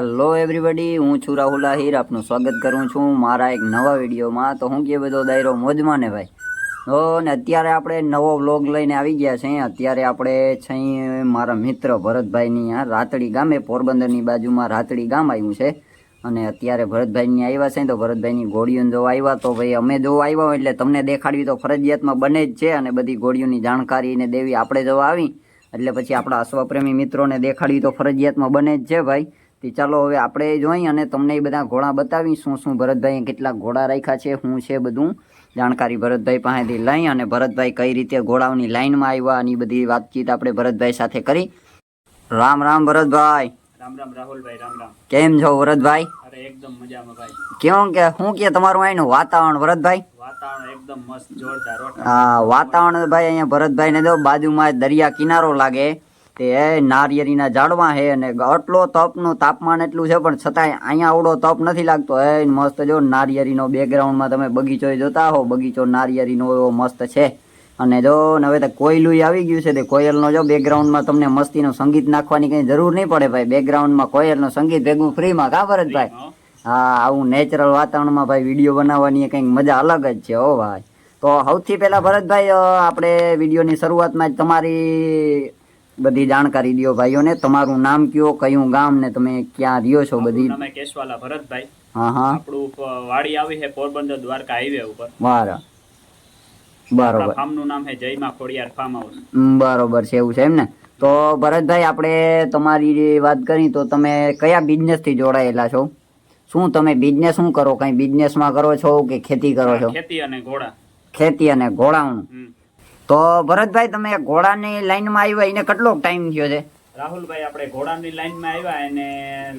Hello everybody હું છું રાહુલ આહિર, આપનું સ્વાગત કરું છું મારા એક નવા વિડીયોમાં. તો હું કે બધો દાયરો મોજમાં ને ભાઈ. તો ને અત્યારે આપણે નવો વ્લોગ લઈને આવી ગયા છે. અત્યારે આપણે છે મારા મિત્ર ભરતભાઈની આ રાતડી ગામે, પોરબંદરની બાજુમાં રાતડી ગામ આવ્યું છે. અને અત્યારે ભરતભાઈની આવ્યા છે તો ભરતભાઈની ઘોડીઓને જોવા આવ્યા તો ભાઈ અમે જોવા આવ્યા હોય એટલે તમને દેખાડવી તો ફરજિયાતમાં બને જ છે. અને બધી ઘોડીઓની જાણકારી ને દેવી આપણે જોવા આવી. એટલે પછી આપણા અશ્વપ્રેમી મિત્રોને દેખાડવી તો ફરજિયાતમાં બને જ છે ભાઈ. તે ચાલો હવે આપણે જોઈ અને તમને એ બધા ઘોડા બતાવી શું શું ભરતભાઈએ કેટલા ઘોડા રાખ્યા છે શું છે બધું. જાણકારી ભરતભાઈ પાસેથી લઈ અને ભરતભાઈ કઈ રીતે ઘોડાઓની લાઈનમાં આવ્યા અને બધી વાતચીત આપણે ભરતભાઈ સાથે કરી. રામ રામ ભરતભાઈ. રામ રામ રાહુલભાઈ રામ રામ. કેમ છો ભરતભાઈ? અરે એકદમ મજામાં ભાઈ. કેવું કે શું કે તમારું અહીંનું વાતાવરણ ભરતભાઈ? વાતાવરણ એકદમ મસ્ત જોરદાર હા વાતાવરણ ભાઈ અહીંયા ભરતભાઈ ને જો બાજુમાં દરિયા કિનારો લાગે. તે નારિયેરીના ઝાડવા છે અને આટલો તપનું તાપમાન એટલું છે પણ છતાંય અહીંયા આવડો તપ નથી લાગતો. એ મસ્ત જો નારિયેરીનો બેકગ્રાઉન્ડમાં તમે બગીચો જોતા હો બગીચો નારિયેરીનો એવો મસ્ત છે. અને જો ને હવે તો કોયલું આવી ગયું છે તે કોયલનો જો બેકગ્રાઉન્ડમાં તમને મસ્તીનું સંગીત નાખવાની કંઈ જરૂર નહીં પડે ભાઈ. બેકગ્રાઉન્ડમાં કોયલનું સંગીત ભેગું ફ્રીમાં કા ભરતભાઈ ભાઈ? હા. આવું નેચરલ વાતાવરણમાં ભાઈ વીડિયો બનાવવાની કંઈક મજા અલગ જ છે હો ભાઈ. તો સૌથી પહેલાં ભરતભાઈ આપણે વિડીયોની શરૂઆતમાં જ તમારી બધી જાણકારી દો ભાઈઓને. તમારું નામ કયો કયું ગામ ને તમે ક્યાં રહ્યો છો બધી? અમે કેશવાલા ભરતભાઈ. હા હા. આપણું વાડી આવી છે પોરબંદર દ્વારકા હાઈવે ઉપર. વાર બરોબર. ફાર્મનું નામ છે જયમા ખોડિયાર ફાર્મ હાઉસ બરોબર છે એવું છે એમ ને? તો ભરતભાઈ આપણે તમારી વાત કરી તો તમે કયા બિઝનેસથી જોડાયેલા છો? શું તમે બિઝનેસ શું કરો? કઈ બિઝનેસમાં કરો છો કે ખેતી કરો છો? ખેતી અને ઘોડા. ખેતી અને ઘોડાનું. તો ભરતભાઈ તમે ઘોડાની લાઈનમાં આવ્યા એને કેટલો ટાઈમ થયો છે? રાહુલભાઈ આપણે ઘોડાની લાઈનમાં આવ્યા એને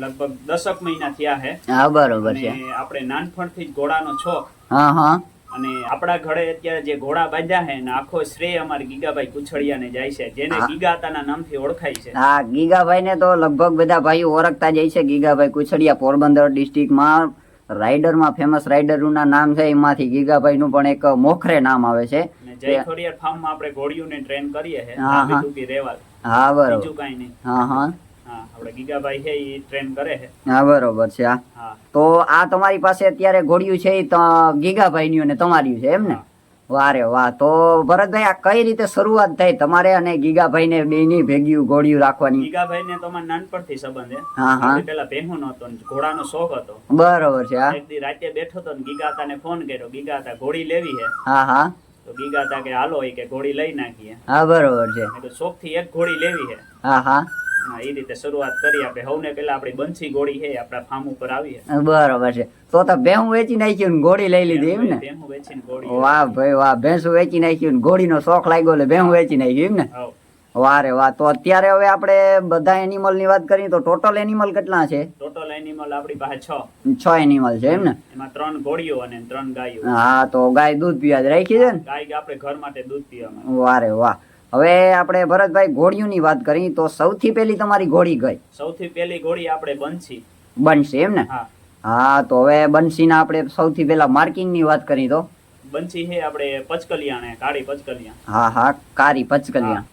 લગભગ દસક મહિના થયા છે. હા બરોબર છે. આપણે નાનપણથી જ ઘોડાનો છોખ હા હા. અને આપણા ઘરે અત્યારે જે ઘોડા બાંધ્યા છે ને આખો શ્રેય અમારા ગીગાભાઈ કુછડિયાને જાય છે જેને. ગીગાતાના નામથી ઓળખાય છે. હા ગીગાભાઈ ને તો લગભગ બધા ભાઈઓ ઓળખતા જાય છે. ગીગાભાઈ કુછડિયા પોરબંદર ડિસ્ટ્રિક્ટમાં રાઇડરમાં ફેમસ રાઇડરનું નામ છે એમાંથી ગીગાભાઈ નું પણ એક મોખરે નામ આવે છે. જય ખોડિયાર ફાર્મમાં આપણે ઘોડીઓને ટ્રેન કરીએ છે હા. લાંબી ટૂંકી હા બરોબર. બીજું કાઈ નહીં. હા હા. હા આપણે ગીગાભાઈ છે એ ટ્રેન કરે છે હા બરોબર છે હા. હા. તો આ તમારી પાસે અત્યારે ઘોડિયું છે એ તો ગીગાભાઈની અને તમારી છે એમ ને? વારે વાહ તો ભરતભાઈ આ કઈ રીતે શરૂઆત થઈ તમારે અને ગીગાભાઈ ને બેની ભેગી ઘોડિયું રાખવાની? ગીગાભાઈ ને તમારે નાનપણથી સંબંધ હા, હા. પેલા ભેહું નહોતો ને ઘોડાનો શોખ હતો. બરોબર છે રાતે બેઠો તો ને ગીગાતાને ફોન કર્યો. ગીગાતા ઘોડી લેવી છે હા હા. તો ગીગાતા કે હાલો એ કે ઘોડી લઈ નાખીએ. હા બરોબર છે. મેં કીધું શોખથી એક ઘોડી લેવી છે. હા હા. હા એ રીતે શરૂઆત કરી આપણે. હવને પેલા આપણી બંસી ઘોડી છે આપણા ફાર્મ ઉપર આવી છે બરોબર છે. તો તો ભેહું વેચી નાખ્યું ને ઘોડી લઈ લીધી એમ ને? ભેહું વેચીને ઘોડી વાહ ભાઈ વાહ. ભેંસું વેચી નાખ્યું ને ઘોડીનો શોખ લાગ્યો એટલે ભેહું વેચી નાખ્યું એમ ને? હવ. વારે વાહ. તો અત્યારે હવે આપણે બધા એનિમલની વાત કરીએ તો ટોટલ એનિમલ કેટલા છે? ટોટલ એનિમલ આપણી પાસે છ. છ એનિમલ છે એમ ને? એમાં ત્રણ ઘોડીઓ અને ત્રણ ગાયો. હા તો ગાય દૂધ પીવા જ રાખી છે ને? ગાય આપણે ઘર માટે દૂધ પીવા વારે વાહ. હવે આપણે ભરતભાઈ ઘોડીઓની વાત કરી તો સૌથી પહેલી તમારી ઘોડી ગઈ સૌથી પહેલી ઘોડી આપણે બંસી. બનશી એમ ને? હા. હા તો હવે બંસીના આપણે સૌથી પહેલા માર્કિંગની વાત કરી તો. બંસી છે આપણે પચકલિયા ને કાળી પચકલિયા. હા હા કાળી પચકલિયા.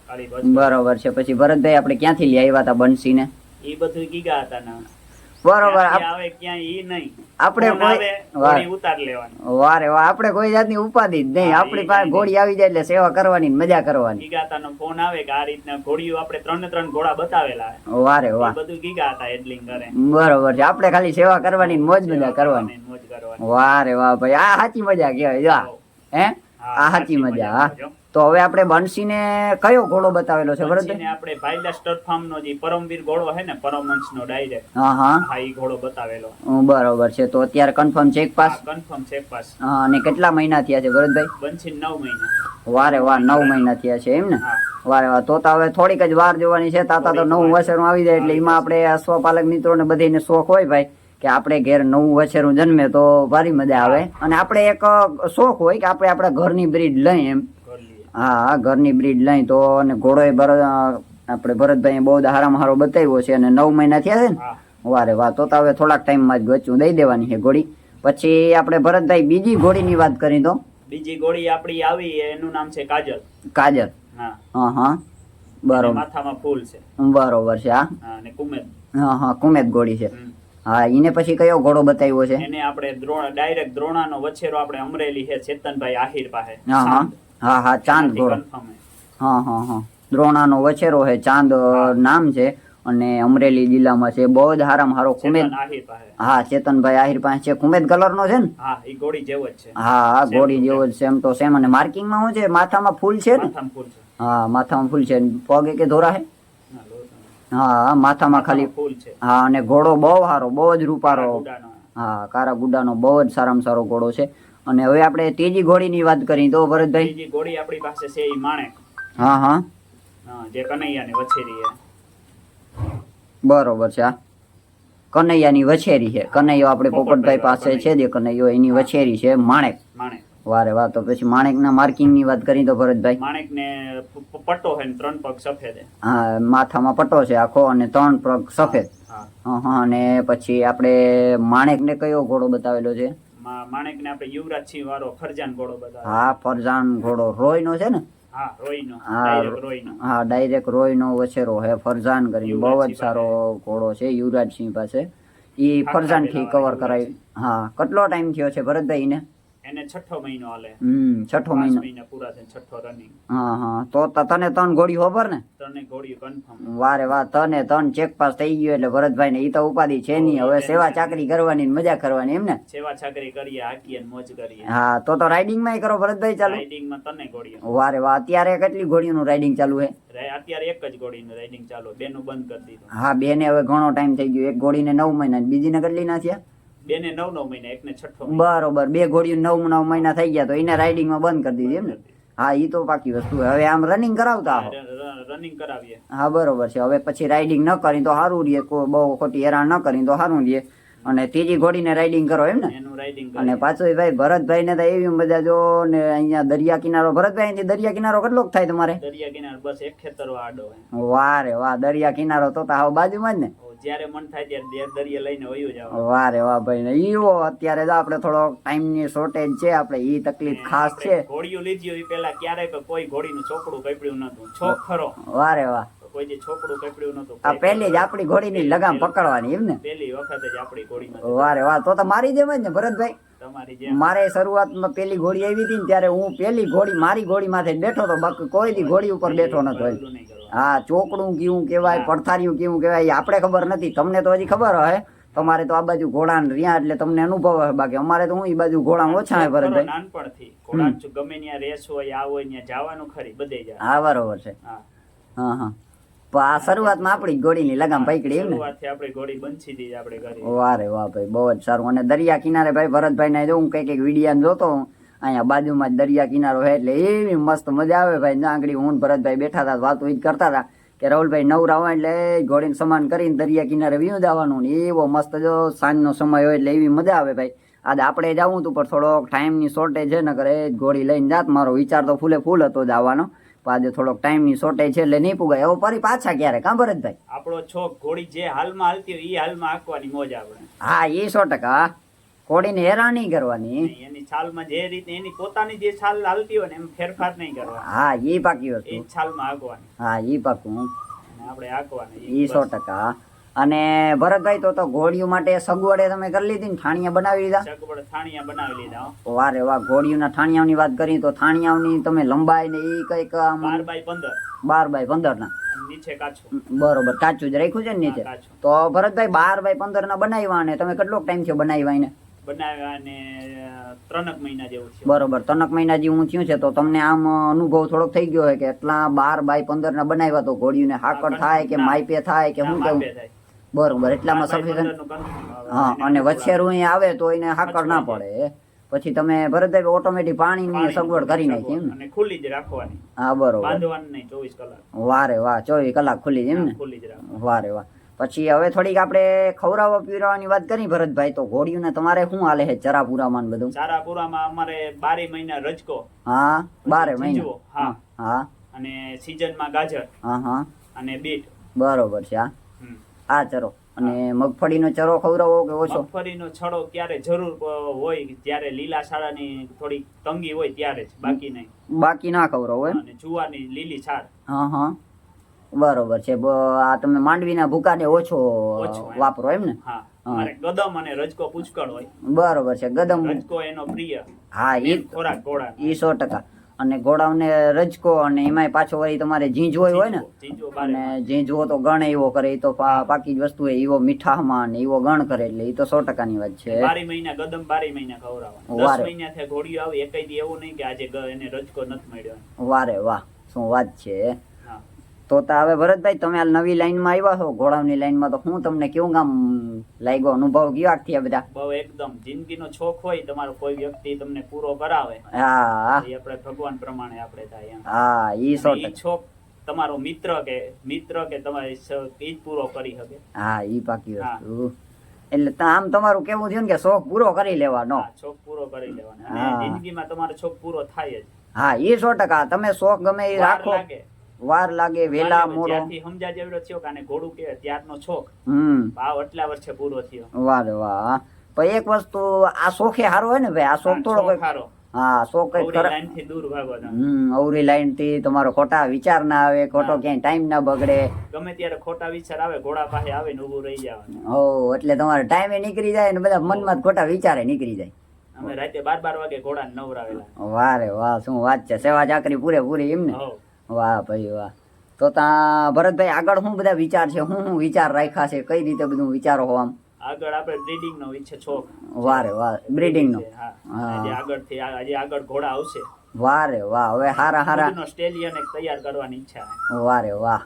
બરોબર છે. પછી ભરતભાઈ આપણે ક્યાંથી લઈ આવ્યા હતા બંસીને એ બધું ગીગા હતા ના બરોબર. આવે ક્યાંય ઈ નહીં. આપણે કોઈ- ઉતાર લેવાની. વારે વાહ આપણે કોઈ જાતની ઉપાધિ જ નહીં. આપણી પાસે ઘોડી આવી જાય એટલે સેવા કરવાની મજા કરવાની. ગીગાતાનો ફોન આવે કે આ રીતના ઘોડીઓ આપણે ત્રણ ત્રણ ઘોડા બતાવેલા વારે વાહ. બધું ગીગાતા કરે. બરોબર છે. આપણે ખાલી સેવા કરવાની મોજ મજા કરવાની. મોજ કરવાની. વારે વાહ ભાઈ આ સાચી મજા કહેવાય જો હે. આ સાચી મજા હા. તો હવે આપણે બંસીને કયો ઘોડો બતાવેલો છે ભરતભાઈ? આપણે ભાઈલા સ્ટડ ફાર્મ નો જે પરમવીર ઘોડો છે ને પરમવંશ નો ડાયરેક્ટ હા હા. હા ઈ ઘોડો બતાવેલો. બરોબર છે. તો અત્યારે કન્ફર્મ છે એક પાસ? કન્ફર્મ છે પાસ. હા, અને કેટલા મહિના થયા છે ભરતભાઈ? બનશી નવ મહિના. વારે વાહ નવ મહિના થયા છે એમ ને? વારે વાહ તો તો હવે થોડીક જ વાર જોવાની છે તાતા તો નવું વછેરું આવી જાય એટલે એમાં આપણે અશ્વપાલક મિત્રોને બધીને શોખ હોય ભાઈ કે આપણે ઘેર નવું વછેરું જન્મે તો ભારી મજા આવે. અને આપણે એક શોખ હોય કે આપણે આપણા ઘરની બ્રીડ લઈ એમ. હા હા, ઘરની બ્રીડ લઈ તો અને ઘોડો ભરત આપણે ભરતભાઈ બહુ હારામાં હારો બતાવ્યો છે અને નવ મહિના થયા છે ને વારે વાહ તો હવે થોડાક ટાઈમમાં જ ગચું દઈ દેવાની છે ઘોડી. પછી આપણે ભરતભાઈ બીજી ઘોડીની વાત કરી તો? બીજી ઘોડી આપણી આવી એનું નામ છે કાજલ. કાજલ. હા. હા બરોબર. માથામાં ફૂલ છે. બરોબર છે હા. અને કુમેર. હા હા કુમેદ ઘોડી છે. હા એને પછી કયો ઘોડો બતાવ્યો છે? એને આપણે દ્રોણ ડાયરેક્ટ દ્રોણાનો વછેરો આપણે અમરેલી છે ચેતનભાઈ આહિર પાસે. હા હા. હા હા ચાંદ ઘોડો હા હા હા. દ્રોણાનો વછેરો છે ચાંદ નામ છે અને અમરેલી જિલ્લામાં છે. બહુ જ હારામાં હારો કુમેદ હા ચેતનભાઈ આહિર પાસે છે. કુમેદ કલર નો છે ને? હા એ ઘોડી જેવો જ છે. હા હા ઘોડી જેવો જ સેમ તો સેમ અને માર્કિંગમાં શું છે? માથામાં ફૂલ છે ને? હા માથામાં ફૂલ છે. પગે કે ધોરા છે. હા માથામાં ખાલી ફૂલ છે. હા અને ઘોડો બહુ સારો બહુ જ રૂપારો હા કારા ગુડાનો બહુ જ સારામાં સારો ઘોડો છે. અને હવે આપણે ત્રીજી ઘોડીની વાત કરી તો ભરતભાઈ? ત્રીજી ઘોડી આપણી પાસે છે એ માણેક. હા હા. જે કનૈયાની વછેરી છે. બરોબર છે આ કનૈયાની વછેરી છે. કનૈયો આપણે પોપટભાઈ પાસે છે જે કનૈયો એની વછેરી છે માણેક. માણેક. વારે વાહ તો પછી માણેકના માર્કિંગની વાત કરી તો ભરતભાઈ? માણેક ને પટ્ટો છે ત્રણ પગ સફેદ હા માથામાં પટ્ટો છે આખો અને ત્રણ પગ સફેદ. હા અને પછી આપણે માણેકને કયો ઘોડો બતાવેલો છે? માણેક ને આપણે યુવરાજ સિંહ વાળો ફરજાન ઘોડો બતાવે. હા ફરજાન ઘોડો. રોયનો છે ને? હા રોઈનો હા, ડાયરેક્ટ રોયનો. વછેરો હે ફરજાન કરીને. બહુ જ સારો ઘોડો છે યુવરાજસિંહ પાસે. ઈ આખા ફરજાનથી કવર કરાવી હા કેટલો ટાઈમ થયો છે ભરતભાઈ ને એને છઠ્ઠો મહિનો હાલે. હમ છઠ્ઠો મહિનો. મહિના પૂરા થઈને છઠ્ઠો રનિંગ હા હા. તો તને ત્રણ ગોળી ખબર ને? ત્રણે ગોળી કન્ફર્મ વારે વાહ તને ત્રણ ચેક પાસ થઈ ગયો એટલે ભરતભાઈ ને ઈ તો ઉપાધિ છે નહીં. હવે સેવા ચાકરી કરવાની ને મજા કરવાની એમ ને? સેવા છાકરી કરીએ હાકી અને મોજ કરીએ. હા તો તો રાઇડિંગમાં કરો ભરતભાઈ ચાલુ? રાઇડિંગમાં તને ગોળી વારે વાહ અત્યારે કેટલી ઘોડીઓનું રાઇડિંગ ચાલુ છે અત્યારે એક જ ઘોડીનું રાઇડિંગ ચાલુ. બેનું બંધ કરી દીધું. હા બેને હવે ઘણો ટાઈમ થઈ ગયો. એક ઘોડીને નવ મહિના બીજી ને કેટલી ના થયા? બેને નવ નવ મહિના એકને છઠ્ઠો બરોબર બે ઘોડીઓ નવ નવ મહિના થઈ ગયા તો એને રાઇડિંગમાં બંધ કરી દીધી એમ ને? હા એ તો પાકી વસ્તુ હવે આમ રનિંગ કરાવતા રનિંગ કરાવીએ. હા બરોબર છે. હવે પછી રાઇડિંગ ન કરી તો સારું રહીએ બહુ ખોટી હેરાન ન કરી તો સારું રહીએ અને ત્રીજી ઘોડીને રાઇડિંગ કરો એમ ને? અને પાછો ભાઈ ભરતભાઈ ને તો એવી મજા જો ને અહીંયા દરિયા કિનારો ભરતભાઈ અહીંથી દરિયા કિનારો કેટલો થાય તમારે? દરિયા કિનારો બસ એક ખેતર આડો હોય. વાહ દરિયા કિનારો તો તો હાવ બાજુમાં જ ને. જ્યારે મન થાય ત્યારે દરિયા લઈને વયું જાવ. વાહ રે વાહ ભાઈ ને ઈવો અત્યારે તો આપણે થોડો ટાઈમની શોર્ટેજ છે આપણે ઈ તકલીફ ખાસ છે. ઘોડીઓ લીધી હોય પેલા ક્યારેય કોઈ ઘોડીનું છોકડું કપડ્યું નતું છોક ખરો વાહ રે વાહ. કોઈ જે છોકડું કપડ્યું નતું આ પહેલી જ આપણી ઘોડીની લગામ પકડવાની એમ ને? પહેલી વખત જ આપણી ઘોડીમાં વાહ રે વાહ તો તો મારી દેવાય ને ભરતભાઈ. મારે શરૂઆતમાં પેલી ઘોડી આવી હતી ને ત્યારે હું પેલી ઘોડી મારી ઘોડી માથે બેઠો તો બાકી કોઈ ઘોડી ઉપર બેઠો નતો હા ચોકડું કેવું કહેવાય પડથારિયું કેવું કહેવાય એ આપણે ખબર નથી. તમને તો હજી ખબર હોય તમારે તો આ બાજુ ઘોડા રહ્યા એટલે તમને અનુભવ હે બાકી અમારે તો હું એ બાજુ ઘોડા ઓછા હોય ખરો નાનપણથી. ઘોડા ગમે ત્યાં રેસ હોય આ હોય ત્યાં જવાનું ખરી બધે જાય. હા બરોબર છે. હા. હા આ શરૂઆતમાં આપણી ઘોડીની લગામ પકડી એમ ને? આપણી ઘોડી બંછી દી આપણે કરી વાહ રે વાહ ભાઈ બહુ જ સારું. અને દરિયા કિનારે ભાઈ ભરતભાઈ ને જો હું કઈ કંઈક વિડીયા જોતો હું અહીંયા બાજુમાં જ દરિયા કિનારો છે એટલે એવી મસ્ત મજા આવે ભાઈ. આંગળી હું ભરતભાઈ બેઠા હતા વાતો એ જ કરતા હતા કે રાહુલભાઈ નવરા હોય એટલે ઘોડીને સમાન કરીને દરિયા કિનારે વીયું જવાનું ને એવો મસ્ત જો સાંજનો સમય હોય એટલે એવી મજા આવે ભાઈ. આજે આપણે જવું હતું પણ થોડોક ટાઈમની શોર્ટેજ છે ને કરે ઘોડી લઈને જાત. મારો વિચાર તો ફૂલે ફૂલ હતો જવાનો પણ આજે થોડોક ટાઈમની શોર્ટેજ છે એટલે નહીં પુગાય. એવો ફરી પાછા ક્યારે કાં ભરતભાઈ? આપણો છોક ઘોડી જે હાલમાં હાલતી હોય એ હાલમાં આંકવાની મોજ આપણે હા એ સો ટકા. ઘોડીને હેરાની કરવાની. એની છાલમાં જે રીતે એની પોતાની જે છાલ હાલતી હોય ને એમ ફેરફાર નહીં કરવા હા એ પાકી એ વસ્તુ જ છાલમાં આગવાની હા એ પાકું. આપણે આગવાની એ સો ટકા. અને ભરતભાઈ તો તો ઘોડિયું માટે સગવડે તમે કરી લીધી ને ઠાણિયા બનાવી લીધા? સગવડ ઠાણિયા બનાવી લીધા. વારે વાહ ઘોડિયુંના ઠાણિયાઓની વાત કરી તો ઠાણિયાઓની તમે લંબાઈ ને એ કંઈક બાર બાય પંદર. બાર બાય પંદર ના અને નીચે કાચું. બરોબર કાચું જ રાખ્યું છે ને નીચે? તો ભરતભાઈ બાર બાય પંદર ના બનાવ્યા અને તમે કેટલો ટાઈમ થયો બનાવ્યા એને? બનાવ્યા અને ત્રણક મહિના જેવું થયું. બરોબર. ત્રણક મહિના જેવું થયું છે તો તમને આમ અનુભવ થોડોક થઈ ગયો હોય કે એટલા બાર બાય પંદર ના બનાવ્યા તો ઘોડીઓને હાકડ થાય કે ના. થાય કે શું કેવું બરોબર. એટલામાં સફિશિયન્ટ હા અને પૂરા. વછેરું આવે તો એને હાકડ ના પડે. પછી તમે ભરતભાઈ ઓટોમેટિક પાણીની સગવડ કરી નાખી એમ ને? અને ખુલ્લી જ રાખવાની. હા બરોબર. બાંધવાનું નહીં ચોવીસ કલાક. વારે વાહ ચોવીસ કલાક ખુલ્લી છે એમ ને? ખુલ્લી જ રાખવાની. વારે વાહ. પછી હવે થોડીક આપણે ખવડાવવા પીવડાવવાની વાત કરી ભરતભાઈ તો ઘોડીઓને તમારે શું હાલે છે ચરા પુરામાં ને બધું? ચારાપુરામાં અમારે બારે મહિના રજકો. હા બારે મહિના. હા. હા. અને સિઝનમાં ગાજર. હા હા. અને બીટ. બરોબર છે હા. આ ચરો. અને મગફળીનો ચરો ખવડાવો કે ઓછો? મગફળીનો છડો ક્યારે જરૂર હોય ત્યારે લીલા શાળાની થોડી તંગી હોય ત્યારે જ બાકી નહીં. બાકી ના ખવડાવો અને જુવારની લીલી છાડ હા હા. બરોબર છે. આ તમે માંડવીના ભૂકાને ઓછો વાપરો એમ ને? ગદમ અને રજકો પુષ્કળ હોય. બરોબર છે. ગદમ રજકો એનો પ્રિય. હા ઈ ખોરાક ઘોડા ઈ સો ટકા. અને ઘોડાઓને રજકો અને એમાંય પાછો વળી તમારે ઝીંઝવો હોય ને? અને ઝીંઝવો તો ગણ એવો કરે તો પાકી જ વસ્તુ એવો મીઠામાં ને એવો ગણ કરે એટલે એ તો સો ટકાની વાત છે. બારે મહિના ગદમ બારે મહિના ખવડાવવા વારે. દસ મહિના ઘોડીઓ આવે એકેય દી એવું નહીં કે આજે એને રજકો નથી મળ્યો. વારે વાહ. શું વાત છે. તો હવે ભરતભાઈ તમે આ નવી લાઈનમાં આવ્યા છો? ઘોડાની લાઈનમાં તો હું તમને કેવું કામ લાગ્યો? અનુભવ કયો આ બધા? બહુ એકદમ. જિંદગીનો છોક હોય તમારો કોઈ વ્યક્તિ તમને પૂરો કરાવે. હા એ આપણે ભગવાન પ્રમાણે આપણે થાય હા ઈ સો અને છોક તમારો મિત્ર કે મિત્ર કે તમારે ઈ પૂરો કરી શકે. હા ઈ પાકી વસ્તુ. એટલે આમ તમારું કેવું થયું કે શોખ પૂરો કરી લેવાનો? શોખ પૂરો કરી લેવાનો. અને જિંદગીમાં તમારો છોક પૂરો થાય જ. હા એ સો ટકા. તમે શોખ ગમે એ રાખો. વાર લાગે વેલા. મોડો. જ્યારથી સમજા જેવડો થયો કાને ઘોડું કે ત્યારનો છોક હમ. ભાવ એટલા વર્ષે પૂરો થયો. વાહ વાહ પણ એક વસ્તુ આ શોખે હારો હોય ને ભાઈ આ શોખ થોડો હારો. હા શોખ કઈ લાઈનથી દૂર ભાગો હમ અવરી લાઈનથી તમારો ખોટા વિચાર ના આવે ખોટો ક્યાંય ટાઈમ ના બગડે. ગમે ત્યારે ખોટા વિચાર આવે ઘોડા પાસે આવે ને ઊભું રહી જવાનું. હો એટલે તમારે ટાઈમે નીકળી જાય ને બધા મનમાં ખોટા વિચારે નીકળી જાય. અમે રાતે બાર બાર વાગે ઘોડા નવરાવેલા. વારે વાહ શું વાત છે સેવા ચાકરી પૂરેપૂરી એમ ને? હો. વાહ ભાઈ વાહ. તો તા ભરતભાઈ આગળ શું બધા વિચાર છે? શું શું વિચાર રાખ્યા છે? કઈ રીતે બધું વિચારો હો આમ? આગળ આપણે બ્રીડિંગ નો ઈચ્છે છોક વારે વાહ બ્રીડિંગ નો. હા. હા. આજે આજે આગળ ઘોડા આવશે. વારે વાહ હવે હારા હારા. સ્ટેલિયન એક તૈયાર કરવાની ઈચ્છા છે. વાહ વાહ.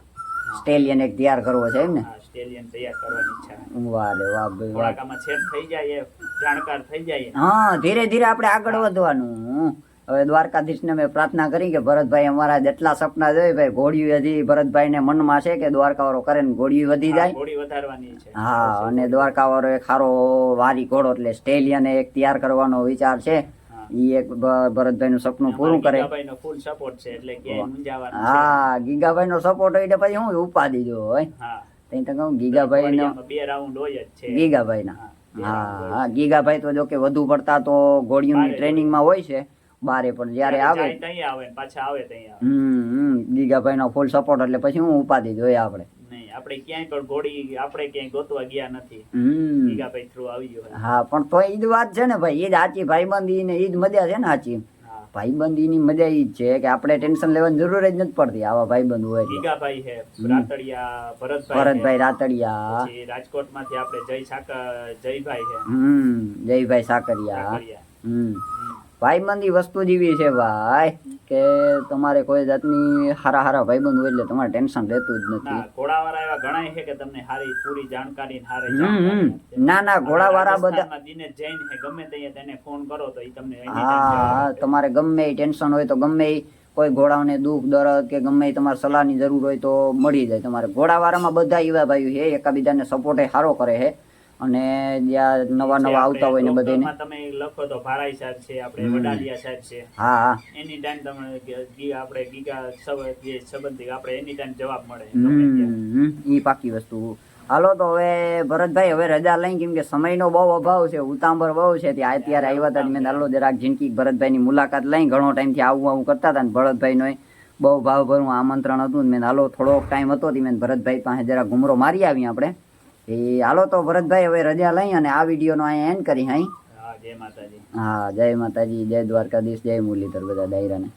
સ્ટેલિયન એક તૈયાર કરવો છે એમ ને? સ્ટેલિયન તૈયાર કરવાની ઈચ્છા છે. વાહ રે વાહ ભાઈ વાહ. છેદ થઈ જાય જાણકાર થઈ જાય. હા ધીરે ધીરે આપણે આગળ વધવાનું. હવે દ્વારકાધીશને મેં પ્રાર્થના કરી કે ભરતભાઈ અમારા જેટલા સપના જોઈએ ભાઈ ઘોડિયું હજી ભરતભાઈને મનમાં છે કે દ્વારકાવાળો કરે ને ઘોડિયું વધી જાય. હા અને દ્વારકાવાળો એક સારો વારી ઘોડો એટલે સ્ટેલિયન એક તૈયાર કરવાનો વિચાર છે. ઈ એક ભરતભાઈ નું સપનું પૂરું કરે. ફૂલ સપોર્ટ છે એટલે ક્યાંય હા. ગીગાભાઈ નો સપોર્ટ હોય પછી હું ઉપાધિ જો હોય. તો કહું ગીગાભાઈ નો બે રાઉન્ડ હોય જ છે. ગીગાભાઈ ના હા, હા ગીગાભાઈ તો જો કે વધુ પડતા તો ઘોડીઓની ટ્રેનિંગ ટ્રેનિંગમાં હોય છે. બારે પણ જ્યારે આવે. ત્યાં આવે પાછા આવે ત્યાં આવે. હમ હમ. ગીગાભાઈ નો ફૂલ સપોર્ટ એટલે પછી હું ઉપાધિ જોઈએ આપણે. નહીં આપણે ક્યાંય પણ ઘોડી આપણે ક્યાંય ગોતવા ગયા નથી. હમ. ગીગાભાઈ થ્રુ આવી ગયો હા પણ તો ઈ જ વાત છે ને ભાઈ ઈ જ સાચી ભાઈબંધી ને ઈ જ મજા છે ને સાચી. ભાઈબંધીની મજા ઈ છે કે આપણે ટેન્શન લેવાની જરૂર જ નથી પડતી આવા ભાઈબંધ હોય ગીગાભાઈ છે રાતડિયા ભરતભાઈ ભરતભાઈ. રાતડિયા. રાજકોટમાંથી આપણે જય સાકર જયભાઈ છે. હમ જયભાઈ સાકરિયા. હમ. ભાઈબંધી વસ્તુ જેવી છે ભાઈ કે તમારે કોઈ જાતની હારા હારા ભાઈબંધ હોય એટલે તમારે ટેન્શન રહેતું જ નથી ઘોડાવાળા એવા ઘણા છે કે તમને સારી પૂરી જાણકારી આપશે. ના ના ઘોડાવાળા બધા દિને જૈન છે ગમે તે તેને ફોન કરો તો એ તમને હા. તમારે ગમે એ ટેન્શન હોય તો ગમે એ કોઈ ઘોડાઓને દુઃખ દર્દ કે ગમે તમારે સલાહની જરૂર હોય તો મળી જાય તમારે ઘોડાવાળામાં બધા એવા ભાઈઓ છે એકાબીજાને સપોર્ટ સારો કરે છે અને જ્યાં નવા નવા આવતા હોય ને બધાને. તમે લખો તો ભારાઈ સાહેબ છે આપણે વડાલિયા સાહેબ છે. હા હા. એની ટાઈમ તમને આપણે ગીગા જે સંબંધી આપણે એની ટાઈમ જવાબ મળે. ઈ પાકી વસ્તુ. હાલો તો હવે ભરતભાઈ હવે રજા લઈ કેમ કે સમયનો બહુ અભાવ છે ઉતાંબર બહુ છે ત્યાં અત્યારે આવ્યા હતા મેં હાલો જરાક જિંદગી ભરતભાઈની મુલાકાત લઈ ઘણો ટાઈમથી આવું આવું કરતા હતા ને ભરતભાઈનો બહુ ભાવભરું આમંત્રણ હતું ને મેં હાલો થોડોક ટાઈમ હતો મેં ભરતભાઈ પાસે જરા ઘુમરો મારી આવી આપણે. એ હાલો તો ભરતભાઈ હવે રજા લઈ અને આ વિડીયોનો અહીંયા એન્ડ કરી હા જય માતાજી. હા જય માતાજી જય દ્વારકાધીશ જય મુરલીધર બધા દાયરાને